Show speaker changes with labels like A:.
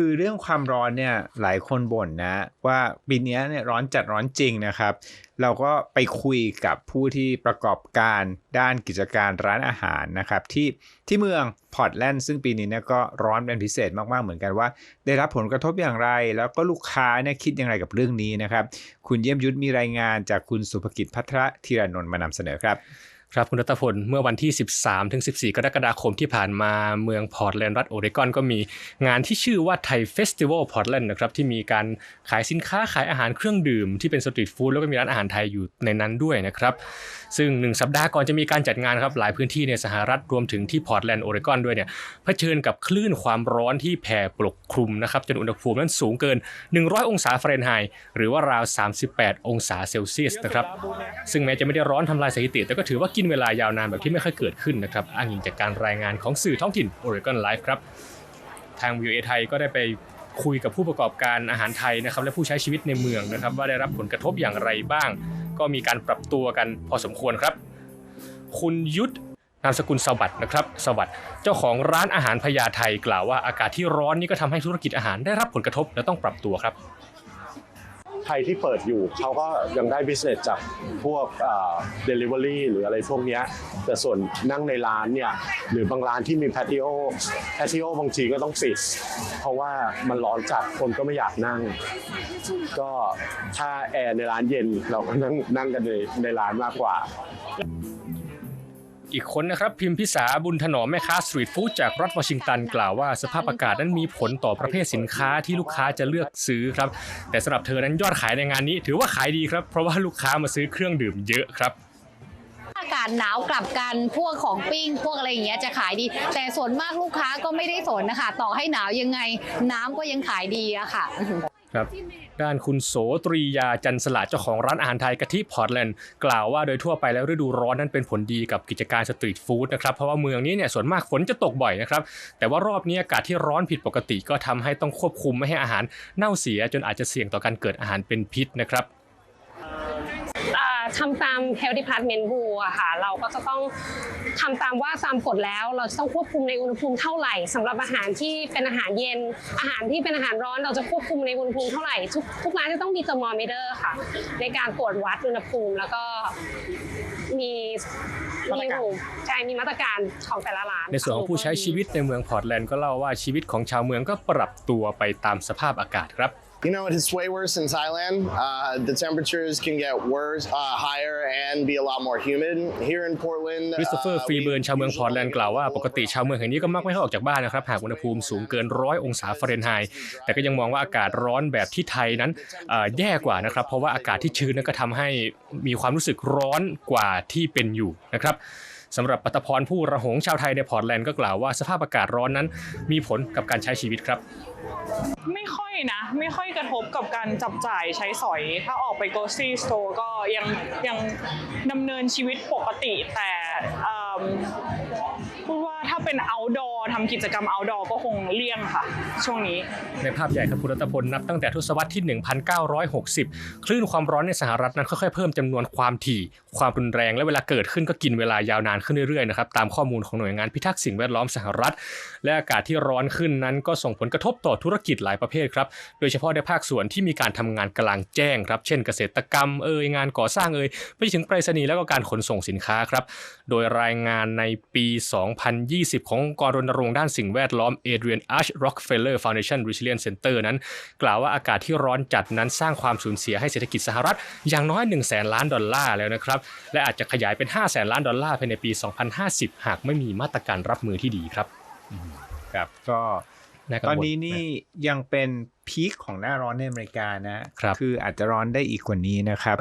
A: คือเรื่องความร้อนเนี่ยหลายคนบ่นนะ ว่าปีนี้เนี่ยร้อนจัดร้อนจริงนะครับ เราก็ไปคุยกับผู้ที่ประกอบการด้านกิจการร้านอาหารนะครับ ที่ที่เมืองพอร์ตแลนด์ซึ่งปีนี้เนี่ยก็ร้อนเป็นพิเศษมากๆเหมือนกันว่า ได้รับผลกระทบอย่างไร แล้วก็ลูกค้าเนี่ยคิดอย่างไรกับเรื่องนี้นะครับ คุณเยี่ยมยุทธมีรายงานจากคุณสุภกิจพัทรธีรนนท์มานำเสนอครับ
B: ครับคุณรัตพลเมื่อวันที่ 13ถึง14 กรกฎาคมที่ผ่านมาเมืองพอร์ตแลนด์รัฐโอเรกอนก็มีงานที่ชื่อว่าไทยเฟสติวัลพอร์ตแลนด์นะครับที่มีการขายสินค้าขายอาหารเครื่องดื่มที่เป็นสตรีทฟู้ดแล้วก็มีร้านอาหารไทยอยู่ในนั้นด้วยนะครับ ซึ่งหนึ่งสัปดาห์ก่อนจะมีการจัดงานครับหลายพื้นที่ในสหรัฐรวมถึงที่พอร์ตแลนด์โอเรกอนด้วยเนี่ยเผชิญกับคลื่นความร้อนที่แผ่ปกคลุมนะครับจนอุณหภูมินั้นสูงเกิน 100 องศาฟาเรนไฮต์หรือว่าราว 38 องศาเซลเซียสนะครับซึ่งแม้จะไม่ได้ร้อนทำลายสถิติแต่ก็ถือว่ากินเวลายาวนานแบบที่ไม่ค่อยเกิดขึ้นนะครับอ้างอิงจากการรายงานของสื่อท้องถิ่น Oregon Live ครับ ทาง VOA ไทยก็ได้ไปคุยกับผู้ประกอบการอาหารไทยนะครับและผู้ใช้ชีวิตในเมืองนะครับ ว่าได้รับผลกระทบอย่างไรบ้าง ก็มีการปรับตัวกันพอสมควรครับ คุณยุทธนามสกุลสวัสด์นะครับ สวัสด์เจ้าของร้านอาหารพญาไทยกล่าวว่าอากาศที่ร้อนนี่ก็ทำให้ธุรกิจอาหารได้รับผลกระทบและต้องปรับตัวครับ
C: ใครที่เปิดอยู่เขาก็ยังได้ business จากพวกเอ่อ delivery หรืออะไรพวกนี้แต่ส่วนนั่งในร้านเนี่ยหรือบางร้านที่มี patio patio บางทีก็ต้องปิด เพราะว่ามันร้อนจัดคนก็ไม่อยากนั่ง ก็ถ้าแอร์ในร้านเย็นเราก็นั่งนั่งกันในในร้านมากกว่า
B: อีกคนนะครับพิมพิสาบุญถนอมแม่ค้าสตรีทฟู้ดจากรัฐวอชิงตันกล่าวว่าสภาพอากาศนั้นมีผลต่อประเภทสินค้าที่ลูกค้าจะเลือกซื้อครับ แต่สำหรับเธอนั้นยอดขายในงานนี้ ถือว่าขายดีครับ เพราะว่าลูกค้ามาซื้อเครื่องดื่มเยอะครับ
D: อากาศหนาวกลับกันพวกของปิ้ง พวกอะไรอย่างเงี้ยจะขายดี แต่ส่วนมากลูกค้าก็ไม่ได้สนนะคะต่อให้หนาวยังไง น้ำก็ยังขายดีอะค่ะ
B: ครับด้านคุณโสตรียาจันสละเจ้าของร้านอาหารไทยกะทิพอร์ตแลนด์กล่าวว่าโดยทั่วไปแล้วฤดูร้อนนั้นเป็นผลดีกับกิจการสตรีทฟู้ดนะครับเพราะว่าเมืองนี้เนี่ยส่วนมากฝนจะตกบ่อยนะครับแต่ว่ารอบนี้อากาศที่ร้อนผิดปกติก็ทำให้ต้องควบคุมไม่ให้อาหารเน่าเสียจนอาจจะเสี่ยงต่อการเกิดอาหารเป็นพิษนะครับ
E: ทำตาม Health Department Rule อะค่ะ เราก็จะต้องทำตามว่าตามกฎแล้ว เราจะต้องควบคุมในอุณหภูมิเท่าไหร่สำหรับอาหารที่เป็นอาหารเย็น อาหารที่เป็นอาหารร้อน เราจะควบคุมในอุณหภูมิเท่าไหร่ ทุกทุกร้านจะต้องมีเทอร์โมมิเตอร์ค่ะ ในการตรวจวัดอุณหภูมิแล้วก็มีมีหูใช่มีมาตรการของแต่ละร้าน
B: ในส่วนของผู้ใช้ชีวิตในเมืองพอร์ตแลนด์ก็เล่าว่าชีวิตของชาวเมืองก็ปรับตัวไปตามสภาพอากาศครับ
F: You know, it's way worse in Thailand. Uh, the temperatures can get worse, uh, higher, and be a lot more humid. Here in Portland,
B: คริสโตเฟอร์
F: uh,
B: ฟรี
F: we
B: เบิร์นชาวเมืองพอร์ตแลนด์กล่าวว่าปกติ
F: usually
B: ชาวเมืองแห่งนี้ก็มักไม่ค่อยออกจากบ้านนะครับหากอุณหภูมิสูงเกินร้อยองศาฟาเรนไฮต์แต่ก็ยังมองว่าอากาศร้อนแบบที่ไทยนั้นเอ่อแย่กว่านะครับ เพราะว่าอากาศที่ชื้นนั้นก็ทำให้มีความรู้สึกร้อนกว่าที่เป็นอยู่นะครับ สำหรับปัตพรผู้ระหงชาวไทยในพอร์ตแลนด์ก็กล่าวว่าสภาพอากาศร้อนนั้น มีผลกับการใช้ชีวิตครับ
G: ไม่ค่อยนะ ไม่ค่อยกระทบกับการจับจ่ายใช้สอย ถ้าออกไป grocery store ก็ยังยังดำเนินชีวิตปกติแต่พูดว่าถ้าเป็น outdoor ทำกิจกรรม outdoor ก็คงเลี่ยงค่ะ ช่วงนี้
B: ในภาพใหญ่ครับคุณรัตพลนับตั้งแต่ทศวรรษที่ 1960 คลื่นความร้อนในสหรัฐนั้นค่อยๆเพิ่มจำนวนความถี่ ความรุนแรงและเวลาเกิดขึ้นก็กินเวลายาวนานขึ้นเรื่อยๆนะครับตามข้อมูลของหน่วยงานพิทักษ์สิ่งแวดล้อมสหรัฐ และอากาศที่ร้อนขึ้นนั้นก็ส่งผลกระทบต่อธุรกิจหลายประเภทครับโดยเฉพาะในภาคส่วนที่มีการทำงานกลางแจ้งครับเช่นเกษตรกรรมเอ่ยงานก่อสร้างเอ่ยไปถึงไปรษณีย์แล้วก็การขนส่งสินค้าครับโดยรายงานในปี 2020 ขององค์กรรณรงค์ด้านสิ่งแวดล้อม Adrian Arch Rockefeller Foundation Resilience Center นั้น กล่าวว่าอากาศที่ร้อนจัดนั้นสร้างความสูญเสียให้เศรษฐกิจสหรัฐอย่างน้อย1 0 0 0 0แสนล้านดอลลาร์แล้วนะครับ และอาจจะขยายเป็น 5 0 0แสนล้านดอลลาร์ภายในปี 2050 หากไม่มีมาตรการรับมือที่ดีครับ
A: ครับก็
B: น่ากังวล
A: ตอนนี้นี่ยังเป็นพีคของหน้าร้อนในอเมริกานะ
B: ครับ
A: คืออาจจะร้อนได้อีกกว่านี้นะครับ